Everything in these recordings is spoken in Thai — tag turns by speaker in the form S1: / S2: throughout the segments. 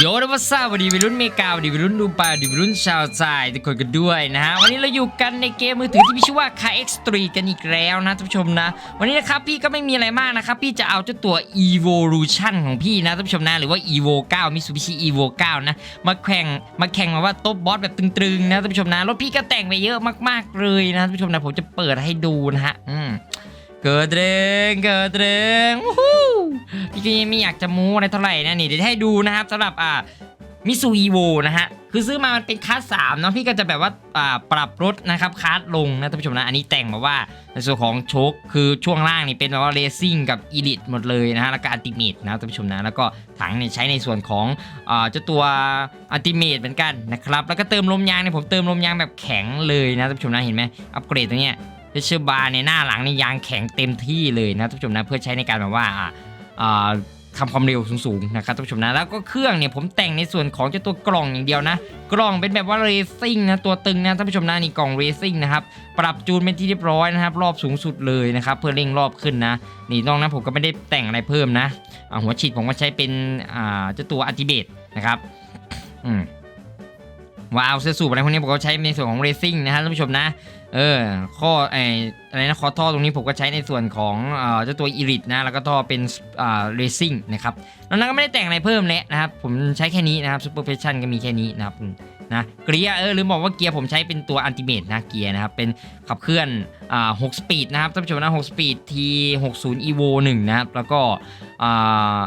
S1: โยนวัสสวัสดีวัยรุ่นเมกาวัสดีวัยรุ่นดูปาวัสดีวัยรุ่นชาวใจทุกคนกันด้วยนะฮะวันนี้เราอยู่กันในเกมมือถือที่มีชื่อว่า Car X Street กันอีกแล้วนะท่านผู้ชมนะ วันนี้นะครับพี่ก็ไม่มีอะไรมากนะครับ พี่จะเอาเจ้าตัว Evolution ของพี่นะท่านผู้ชมนะ หรือว่า Evo 9 Mitsubishi Evo 9 นะ มาแข่งมาแข่งมาว่าโต๊ะบอสแบบตึงๆนะท่านผู้ชมนะรถพี่ก็แต่งไปเยอะมากๆเลยนะท่านผู้ชมนะผมจะเปิดให้ดูนะฮะอืม เกิดเรงเกิดเรงพี่ก็ยังไม่อยากจะมูอะไรเท่าไหร่นะนี่เดี๋ยวให้ดูนะครับสำหรับอ่ามิซูอีโวนะฮะคือซื้อมามันเป็นคลาสสามเนาะพี่ก็จะแบบว่าอ่าปรับรถนะครับคลาสลงนะท่านผู้ชมนะอันนี้แต่งมาว่าในส่วนของโชคคือช่วงล่างนี่เป็นแบบว่าเรซิ่งกับอีลิทหมดเลยนะฮะแล้วก็อัลติเมทนะท่านผู้ชมนะแล้วก็ถังเนี่ยใช้ในส่วนของอ่าเจ้าตัวอัลติเมทเหมือนกันนะครับแล้วก็เติมลมยางเนี่ยผมเติมลมยางแบบแข็งเลยนะท่านผู้ชมนะเห็นไหมอัปเกรดตรงเนี้ย เพชรบาร์ในหน้าหลังในยางแข็งเต็มที่เลยนะท่านผู้ชมนะเพื่อใช้ในการแบบว่าอ่าทำความเร็วสูงๆนะครับท่านผู้ชมนะแล้วก็เครื่องเนี่ยผมแต่งในส่วนของเจ้าตัวกล่องอย่างเดียวนะ กล่องเป็นแบบว่าเรซิ่งนะตัวตึงนะท่านผู้ชมนะนี่กล่องเรซิ่งนะครับปรับจูนเป็นที่เรียบร้อยนะครับ รอบสูงสุดเลยนะครับเพื่อเร่งรอบขึ้นนะ นี่นอกนั้นผมก็ไม่ได้แต่งอะไรเพิ่มนะหัวฉีดผมก็ใช้เป็นเจ้าตัวอัติเบตนะครับอืม วาวเสื้อสูบอะไรพวกนี้ผมก็ใช้ในส่วนของเรซิ่งนะครับท่านผู้ชมนะ เออข้อไออะไรนะคอท่อตรงนี้ผมก็ใช้ในส่วนของเจ้าตัวอีริตนะแล้วก็ท่อเป็นเรซิ่งนะครับแล้วนั้นก็ไม่ได้แต่งอะไรเพิ่มแล้วนะครับผมใช้แค่นี้นะครับซูเปอร์เพชชั่นก็มีแค่นี้นะครับนะเกียร์เออลืมบอกว่าเกียร์ผมใช้เป็นตัวอันติเมตนะเกียร์นะครับเป็นขับเคลื่อนอ่า6สปีดนะครับท่านผู้ชมนะ6สปีด T60 Evo 1นะครับแล้วก็อ่า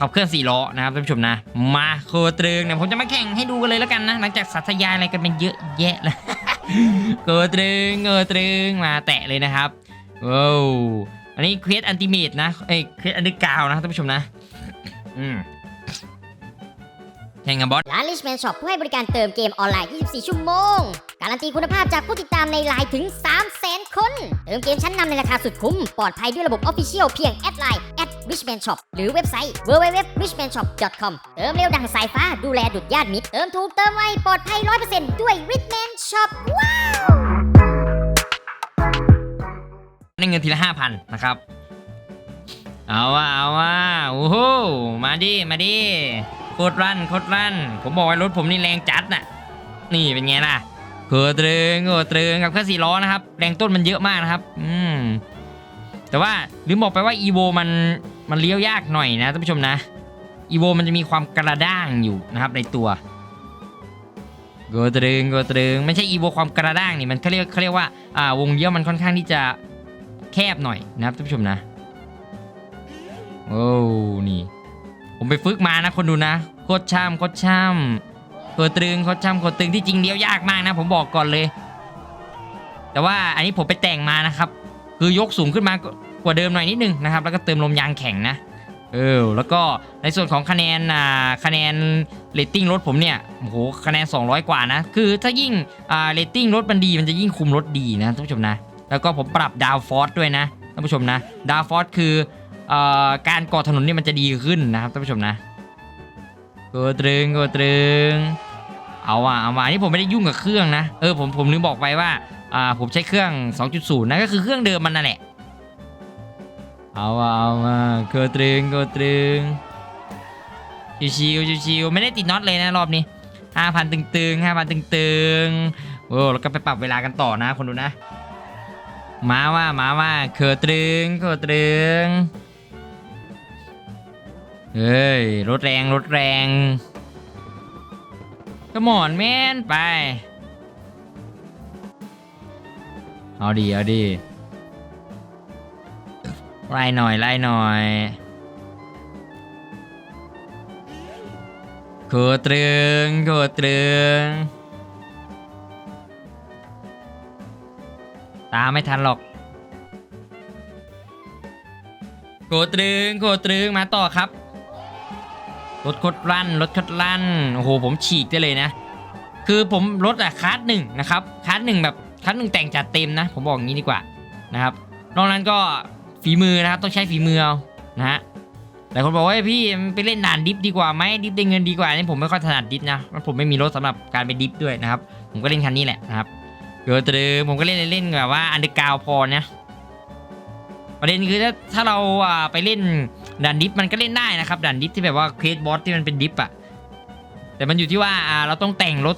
S1: ขับเคลื่อน4ล้อนะครับท่านผู้ชมนะ มาโคตรึงเนี่ยผมจะมาแข่งให้ดูกันเลยแล้วกันนะ หลังจากสัตยายอะไรกันเป็นเยอะแยะแล้วเกิดตรึงเกิดตรึงมาแตะเลยนะครับว้าวอันนี้เครสอันติเมตนะเอ้เครสอันดอร์กาวนะท่านผู้ชมนะอืมแข่งกับบอส
S2: ร้าน Richman Shop ผู้ให้บริการเติมเกมออนไลน์ 24 ชั่วโมง การันตีคุณภาพจากผู้ติดตามในไลน์ถึง 300,000 คน เติมเกมชั้นนำในราคาสุดคุ้ม ปลอดภัยด้วยระบบ Official เพียงแอดไลน์ @richman shop หรือเว็บไซต์ www.richmanshop.com เติมเร็วดังสายฟ้าดูแลดุดญาติมิตร เติมถูกเติมไวปลอดภัย 100%ด้วย Richman Shop ว้าว
S1: ได้เงินทีละห้าพันนะครับ เอาว่าเอาว่าโอ้โหมาดิ มาดิ โคตรรันโคตรรันผมบอกว่ารถผมนี่แรงจัดน่ะ นี่เป็นไงล่ะโคตรเรงโคตรเรงกับเครื่องสี่ล้อนะครับ แรงต้นมันเยอะมากนะครับ อืมแต่ว่าลืมบอกไปว่า EVO มัน มันเลี้ยวยากหน่อยนะท่านผู้ชมนะ EVO มันจะมีความกระด้างอยู่นะครับในตัวโกตรึงโกตรึงไม่ใช่ EVO ความกระด้างนี่มันเขาเรียกเขาเรียกว่าอ่าวงเลี้ยวมันค่อนข้างที่จะแคบหน่อยนะครับท่านผู้ชมนะโอ้นี่ ผมไปฝึกมานะคนดูนะโคตรช่ำโคตรช่ำโคตรตรึงโคตรช่ำโคตรตึงที่จริงเลี้ยวยากมากนะ ผมบอกก่อนเลย แต่ว่าอันนี้ผมไปแต่งมานะครับ คือยกสูงขึ้นมา กว่าเดิมหน่อยนิดนึงนะครับ แล้วก็เติมลมยางแข็งนะเออแล้วก็ในส่วนของคะแนนอ่าคะแนนเรตติ้งรถผมเนี่ยโอ้โหคะแนน 200 กว่านะ คือถ้ายิ่งอ่าเรตติ้งรถมันดีมันจะยิ่งคุมรถดีนะท่านผู้ชมนะ แล้วก็ผมปรับดาวฟอร์สด้วยนะท่านผู้ชมนะดาวฟอร์สคือเอ่อการก่อถนนเนี่ยมันจะดีขึ้นนะครับท่านผู้ชมนะกดตรึงกดตรึงเอาว่ะเอาว่ะอันนี่ผมไม่ได้ยุ่งกับเครื่องนะเออผมผมลืมบอกไปว่าอ่าผมใช้เครื่อง 2.0นะก็คือเครื่องเดิมมันนั่นแหละ เอาว่ะเอาว่ะกดตรึงกดตรึงชิวๆชิวๆไม่ได้ติดน็อตเลยนะรอบนี้5,000ตึงๆ5,000ตึงๆโอ้แล้วก็ไปปรับเวลากันต่อนะคนดูนะ มาว่ามาว่าเขือตรึงเขือตรึงเฮ้ยรถแรงรถแรงก็หมอนแม่นไป เอาดีเอาดี ไล่หน่อยไล่หน่อยขือตรึงขือตรึง ตามไม่ทันหรอกโกตรึงโกตรึงมาต่อครับ รถคดลั่นรถคดลั่น โอ้โห ผมฉีกได้เลยนะ คือผมรถอะคาร์ดหนึ่งนะครับคาร์ดหนึ่งแบบคาร์ดหนึ่งแต่งจัดเต็มนะ ผมบอกอย่างนี้ดีกว่านะครับ นอกนั้นก็ ฝีมือนะครับต้องใช้ฝีมือเอานะฮะหลายคนบอกว่าพี่ไปเล่นด่านดิฟดีกว่าไหมดิฟได้เงินดีกว่านี่ผมไม่ค่อยถนัดดิฟนะเพราะผมไม่มีรถสำหรับการไปดิฟด้วยนะครับ ผมก็เล่นคันนี้แหละนะครับเกิดตรึงผมก็เล่นเล่นแบบว่าอันเดอร์กาวพอนะประเด็นคือถ้าถ้าเราไปเล่นด่านดิฟมันก็เล่นได้นะครับด่านดิฟที่แบบว่าเคสบอสที่มันเป็นดิฟอะแต่มันอยู่ที่ว่าอ่าเราต้องแต่งรถ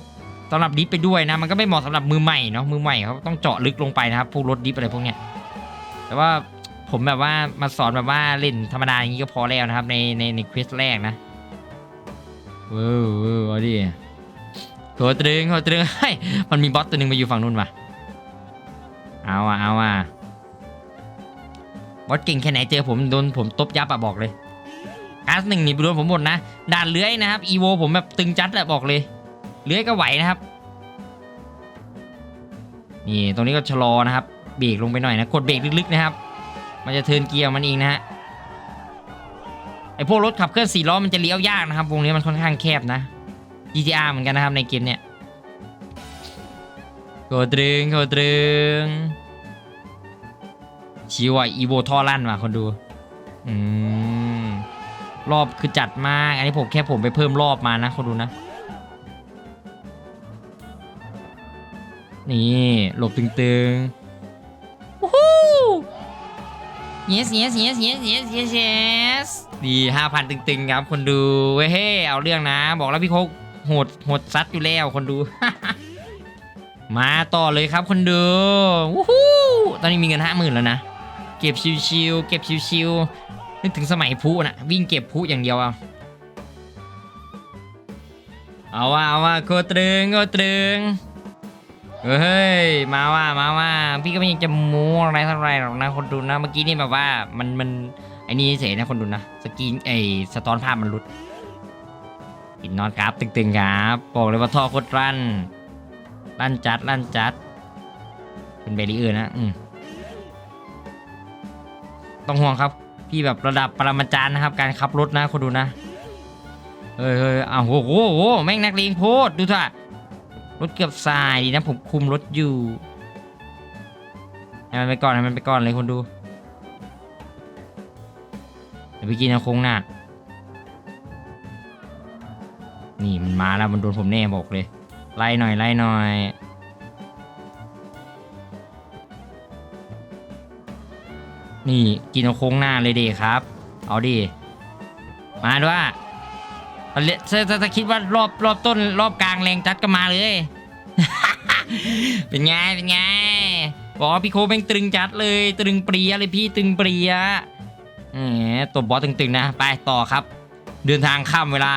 S1: สำหรับดิฟไปด้วยนะมันก็ไม่เหมาะสำหรับมือใหม่เนาะมือใหม่เขาต้องเจาะลึกลงไปนะครับพวกรถดิฟอะไรพวกเนี้ยแต่ว่า ผมแบบว่ามาสอนแบบว่าเล่นธรรมดาอย่างนี้ก็พอแล้วนะครับ ในในในควิสแรกนะเว้าวเว้าวเอาดิโหตรึงโหตรึงเฮ้ยมันมีบอสตัวหนึ่งมาอยู่ฝั่งนู้นว่ะเอาอะเอาอะบอสเก่งแค่ไหนเจอผมโดนผมตบยับอะบอกเลยคลาสหนึ่งนี่โดนผมหมดนะด่านเลื้อยนะครับอีโวผมแบบตึงจัดแหละบอกเลยเลื้อยก็ไหวนะครับนี่ตรงนี้ก็ชะลอนะครับเบรกลงไปหน่อยนะกดเบรกลึกๆนะครับ มันจะเทินเกียร์มันเองนะฮะไอพวกรถขับเคลื่อนสี่ล้อมันจะเลี้ยวยากนะครับวงนี้มันค่อนข้างแคบนะ GTR เหมือนกันนะครับในเกมเนี้ยโกดรึงโกดรึงชิวอะอีโวท่อลั่นว่ะคนดูอืมรอบคือจัดมาก อันนี้ผมแค่ผมไปเพิ่มรอบมานะคนดูนะ นี่หลบตึงๆ yes yes yes yes yes yes yes ดีห้าพันตึงๆครับคนดูเว้ยเฮ้เอาเรื่องนะ บอกแล้วพี่โคกโหดโหดซัดอยู่แล้วคนดู มาต่อเลยครับคนดูวู้ฮู้ตอนนี้มีเงินห้าหมื่นแล้วนะ เก็บชิวๆเก็บชิวๆนึกถึงสมัยพุนะวิ่งเก็บพุอย่างเดียวเอาเอาว่าเอาว่าโคตรึงโคตรึง เฮ้ยมาว่ามาว่า พี่ก็ไม่ยังจะมูอะไรเท่าไรหรอกนะคนดูนะ เมื่อกี้นี่แบบว่ามันมันไอ้นี่เฉยนะคนดูนะสกรีนไอ้สะท้อนภาพมันหลุดปิดนอนครับตึงๆครับบอกเลยว่าท่อโคตรรั่นรั่นจัดรั่นจัด เป็นเบรีเออร์นะอืมต้องห่วงครับ พี่แบบระดับปรมาจารย์นะครับ การขับรถนะคนดูนะเฮ้ยเฮ้ยอ้าวโหโหโหแม่งนักเลงโพดดูท่า รถเกือบสายดีนะผมคุมรถอยู่ให้มันไปก่อนให้มันไปก่อนเลยคนดูเดี๋ยวไปกินเอาโค้งหน้านี่มันมาแล้วมันโดนผมแน่บอกเลย ไล่หน่อยไล่หน่อยนี่กินเอาโค้งหน้าเลยเดครับ เอาดิมาด้วย ถ้าถ้าถ้าคิดว่ารอบรอบต้นรอบกลางแรงจัดก็มาเลย เป็นไงเป็นไงบอกว่าพี่โคเป็นตรึงจัดเลย ตรึงเปรียเลยพี่ตรึงเปรียแหมตัวบอสตึงๆนะ ไปต่อครับ เดินทางข้ามเวลา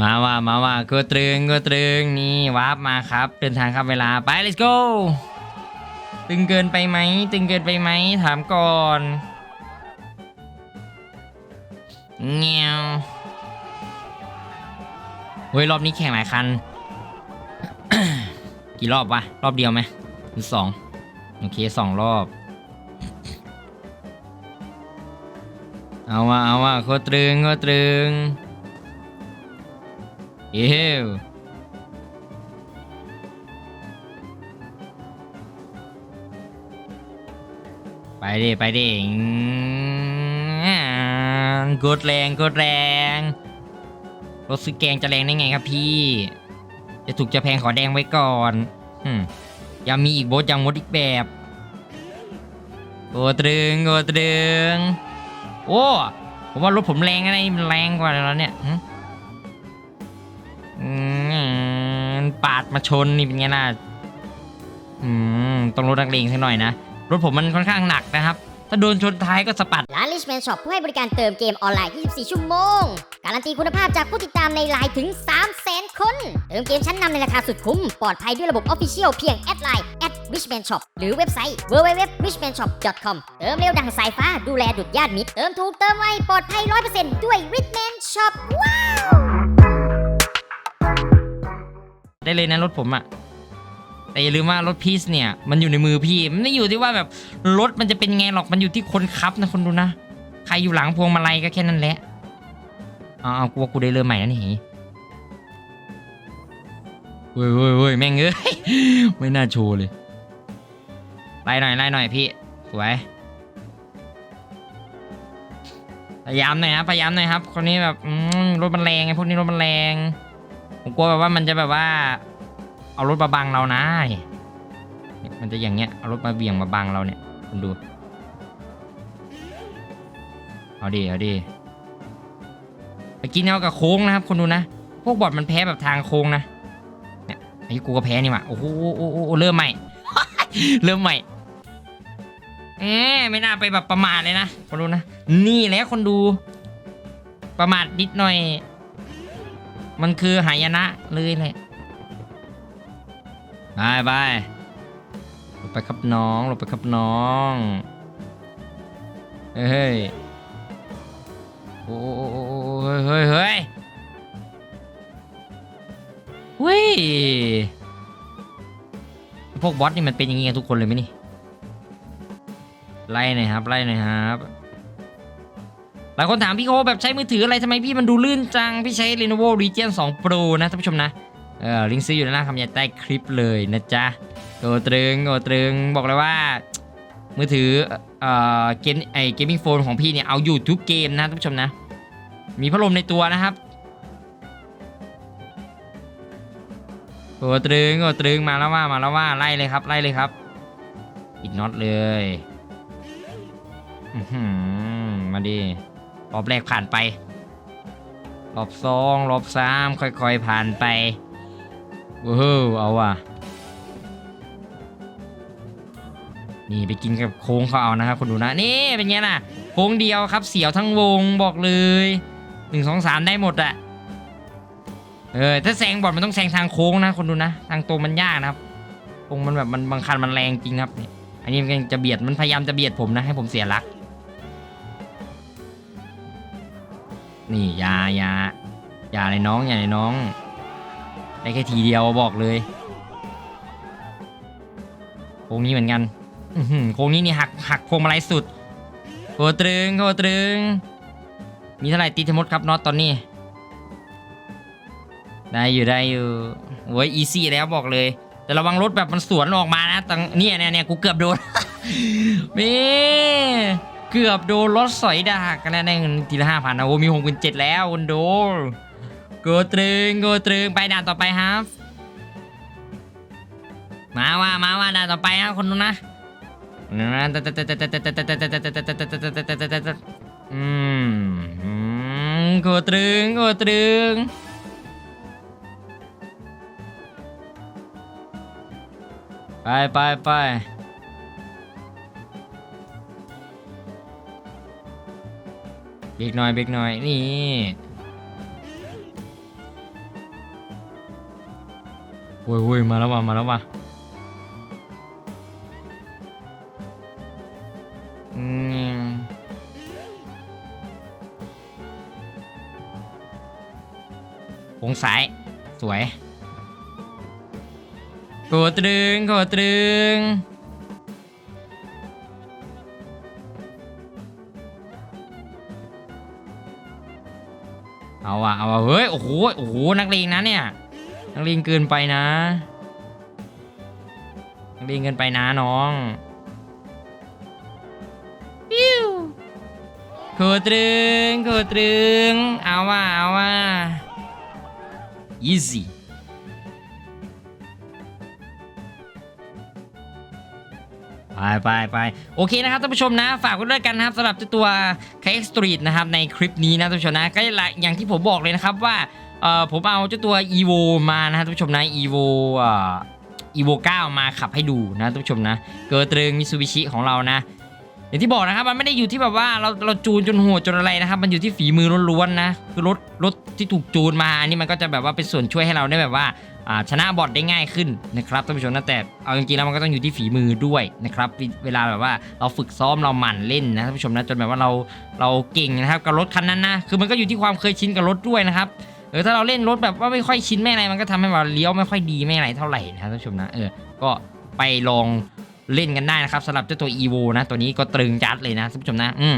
S1: มาว่ามาว่าก็ตรึงก็ตรึงนี่วาร์ปมาครับ เดินทางข้ามเวลาไป let's go ตึงเกินไปไหมตึงเกินไปไหมถามก่อน เงี้ยวเฮ้ยรอบนี้แข่งหลายคัน กี่รอบวะ รอบเดียวไหมหรือสองโอเคสองรอบ เอาว่าเอาว่าโคตรึงโคตรึงเอ้วไปดิไปดิ มกดแรงกดแรงรถซื้อแกงจะแรงได้ไงครับพี่ จะถูกจะแพงขอแดงไว้ก่อนอืมยังมีอีกโบทยังมดอีกแบบโกตรึงโกตรึงโอ้ผมว่ารถผมแรงอะไรมันแรงกว่าแล้วเนี่ยอืมปาดมาชนนี่เป็นไงล่ะอืมต้องรถนักเลงสักหน่อยนะรถผมมันค่อนข้างหนักนะครับ ถ้าโดนชนท้ายก็สะปัด
S2: ร้าน Richman Shop ผู้ให้บริการเติมเกมออนไลน์ 24 ชั่วโมง การันตีคุณภาพจากผู้ติดตามในไลน์ถึง 300,000 คน เติมเกมชั้นนำในราคาสุดคุ้ม ปลอดภัยด้วยระบบ Official เพียงแอดไลน์ @richman shop หรือเว็บไซต์ www.richmanshop.com เติมเร็วดังสายฟ้าดูแลดุดญาติมิตร เติมถูกเติมไวปลอดภัย 100%ด้วย Richman Shop ว้าว
S1: ได้เลยนะรถผมอะ แต่อย่าลืมว่ารถพีซเนี่ยมันอยู่ในมือพี่ มันไม่อยู่ที่ว่าแบบรถมันจะเป็นไงหรอกมันอยู่ที่คนขับนะคนดูนะ ใครอยู่หลังพวงมาลัยก็แค่นั้นแหละเอาเอากูว่ากูได้เริ่มใหม่แล้วนี่เว้ยเว้ยเว้ยแม่งเอ้ยไม่น่าโชว์เลยไล่หน่อยไล่หน่อยพี่สวยพยายามหน่อยครับพยายามหน่อยครับคนนี้แบบรถมันแรงไงพวกนี้รถมันแรงผมกลัวแบบว่ามันจะแบบว่า เอารถมาบังเรานะเนี่ยมันจะอย่างเงี้ย เอารถมาเบี่ยงมาบังเราเนี่ย คุณดู เอาดิเอาดิไปกินเอากับโค้งนะครับคนดูนะ พวกบอทมันแพ้แบบทางโค้งนะ เนี่ยไอ้กูก็แพ้นี่ว่าโอ้โหโอ้โหโอ้โหเริ่มใหม่ เริ่มใหม่เอ๊ไม่น่าไปแบบประมาทเลยนะคนดูนะ นี่แหละคนดู ประมาทนิดหน่อย มันคือหายนะเลยแหละ บายบายหลบไปครับน้องหลบไปครับน้องเฮ้ยโอ้โอ้โอ้โอ้โอ้เฮ้ยเฮ้ยเฮ้ยพวกบอสนี่มันเป็นอย่างงี้กันทุกคนเลยไหมนี่ไล่หน่อยครับไล่หน่อยครับหลายคนถามพี่โคแบบใช้มือถืออะไรทำไมพี่มันดูลื่นจัง พี่ใช้ Lenovo Legion 2 Pro นะท่านผู้ชมนะ เออลิงก์ซื้ออยู่ด้านล่างคำยันใต้คลิปเลยนะจ๊ะโกตรึงโกตรึงบอกเลยว่า มือถือเอ่อเกมไอเกมมิ่งโฟนของพี่เนี่ยเอาอยู่ทุกเกมนะท่านผู้ชมนะ มีพัดลมในตัวนะครับโกตรึงโกตรึงมาแล้วว่ามาแล้วว่าไล่เลยครับไล่เลยครับปิดน็อตเลยอื้อหือมาดิรอบแรกผ่านไป รอบสองรอบสามค่อยๆผ่านไป ว้าวเอาว่ะ นี่ไปกินกับโค้งเขาเอานะครับคนดูนะ นี่เป็นไงล่ะ โค้งเดียวครับเสียวทั้งวงบอกเลยหนึ่งสองสามได้หมดอะเออถ้าแซงบอดมันต้องแซงทางโค้งนะคนดูนะ ทางตรงมันยากนะครับโค้งมันแบบมันบางคันมันแรงจริงครับนี่อันนี้มันจะเบียดมันพยายามจะเบียดผมนะให้ผมเสียหลัก นี่ยายายาเลยน้องอย่าเลยน้อง ได้แค่ทีเดียวบอกเลยโค้งนี้เหมือนกันโค้งนี้นี่หักหักพวงมาลัยสุดโคตรึงโคตรึง มีเท่าไหร่ตีทั้งหมดครับน็อตตอนนี้ ได้อยู่ได้อยู่โอ้ยอีซี่แล้วบอกเลย แต่ระวังรถแบบมันสวนออกมานะตังเนี่ยเนี่ยเนี่ยกูเกือบโดนเม่เกือบโดนรถสอยดากันแล้วได้เงินทีละห้าพันนะโอ้มีหกหมื่นเจ็ดแล้วคุณโดโกูตรึงโกตรึงไปด่านต่อไปครับ มาว่ามาว่าด่านต่อไปครับคนดูนนะอืมอืมโกตรึงโกตรึงไปไปไปเบรกหน่อยเบรกหน่อยนี่ โว้ยโว้ยมาแล้วว่ะมาแล้วว่ะอืมวงสาย สวยโกตรึงโกตรึงเอาอะเอาอะเฮ้ย โอ้โห โอ้โห นักเลงนะเนี่ย นักเลงเกินไปนะนักเลงเกินไปนะน้องปิ้วโคตรึงโคตรึงเอาว่าเอาว่า easy ไปไปไปโอเคนะครับท่านผู้ชมนะ ฝากไว้ด้วยกันนะครับสำหรับเจ้าตัวค x Street นะครับในคลิปนี้นะท่านผู้ชมนะก็อย่างที่ผมบอกเลยนะครับว่า เอ่อผมเอาเจ้าตัว evo มานะครับท่านผู้ชมนะ evo เอ่อ evo 9 มาขับให้ดูนะท่านผู้ชมนะ เกิดตรึงมิซูบิชิของเรานะอย่างที่บอกนะครับมันไม่ได้อยู่ที่แบบว่าเราเราจูนจนโหดจนอะไรนะครับ มันอยู่ที่ฝีมือล้วนๆนะคือรถรถที่ถูกจูนมาอันนี้มันก็จะแบบว่าเป็นส่วนช่วยให้เราได้แบบว่าชนะบอทได้ง่ายขึ้นนะครับท่านผู้ชมนะแต่เอาจริงๆแล้วมันก็ต้องอยู่ที่ฝีมือด้วยนะครับเวลาแบบว่าเราฝึกซ้อมเราหมั่นเล่นนะท่านผู้ชมนะจนแบบว่าเราเราเก่งนะครับกับรถคันนั้นนะคือมันก็อยู่ที่ความเคยชินกับรถด้วยนะครับ ออถ้าเราเล่นรถแบบว่าไม่ค่อยชินไม่อะไรมันก็ทำให้เราเลี้ยวไม่ค่อยดีไม่อะไรเท่าไหร่นะครับท่านผู้ชมนะเออก็ไปลองเล่นกันได้นะครับสำหรับเจ้าตัว EVO นะตัวนี้ก็ตรึงจัดเลยนะท่านผู้ชมนะอืม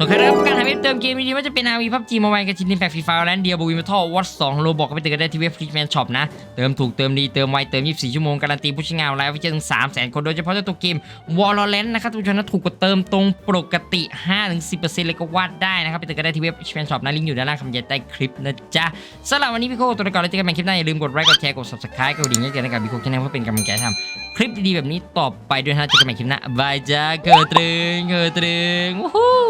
S1: โอเคครับการหาเว็บเติมเกมดีๆว่าจะเป็น RV PUBG Mobile กับชินนินแฟกฟรีไฟแลนด์เดียบูวิมทอลวอตสองโลบอกก็ไปเติมกันได้ที่เว็บฟรีแมนช็อปนะ เติมถูกเติมดีเติมไวเติม 24 ชั่วโมงการันตีผู้ใช้งานไลฟ์ไว้เจอถึง3 0 0 0 0 คนโดยเฉพาะเจ้าตัวเกม Valorant นะครับท่านผู้ชมนถูกกว่าเติมตรงปกติ 5-10%เลยก็วาดได้นะครับไปเติมกันได้ที่เว็บฟรีแมนช็อปนะลิงก์อยู่ด้านล่างคำยันใต้คลิปนะจ๊ะสำหรับวันนี้พี่โคตัวก่อนแล้วเจอกันใหม่คลิปหน้าอย่าลืมกดไลค์กดแชร์กด subscribe กดดิ่งให้กันนะครับพี่โคชแนลเพื่อเป็นกำลังใจทำคลิปดีๆแบบนี้ต่อไปด้วยนะเจอกันใหม่คลิปหน้าบายจ้าเกิดตรึงเกิดตรึงวู้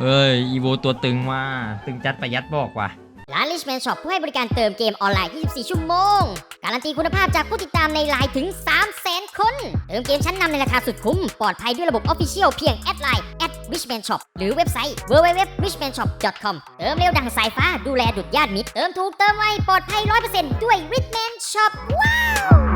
S1: เอ้ยอีโวตัวตึงว่าตึงจัดประหยัดบอกว่ะ
S2: ร้าน Richman Shop ผู้ให้บริการเติมเกมออนไลน์ 24 ชั่วโมง การันตีคุณภาพจากผู้ติดตามในไลน์ถึง 300,000 คน เติมเกมชั้นนำในราคาสุดคุ้ม ปลอดภัยด้วยระบบ Official เพียงแอดไลน์ @richman shop หรือเว็บไซต์ www.richmanshop.com เติมเร็วดังสายฟ้าดูแลดุดญาติมิตร เติมถูกเติมไวปลอดภัย 100%ด้วย Richman Shop ว้าว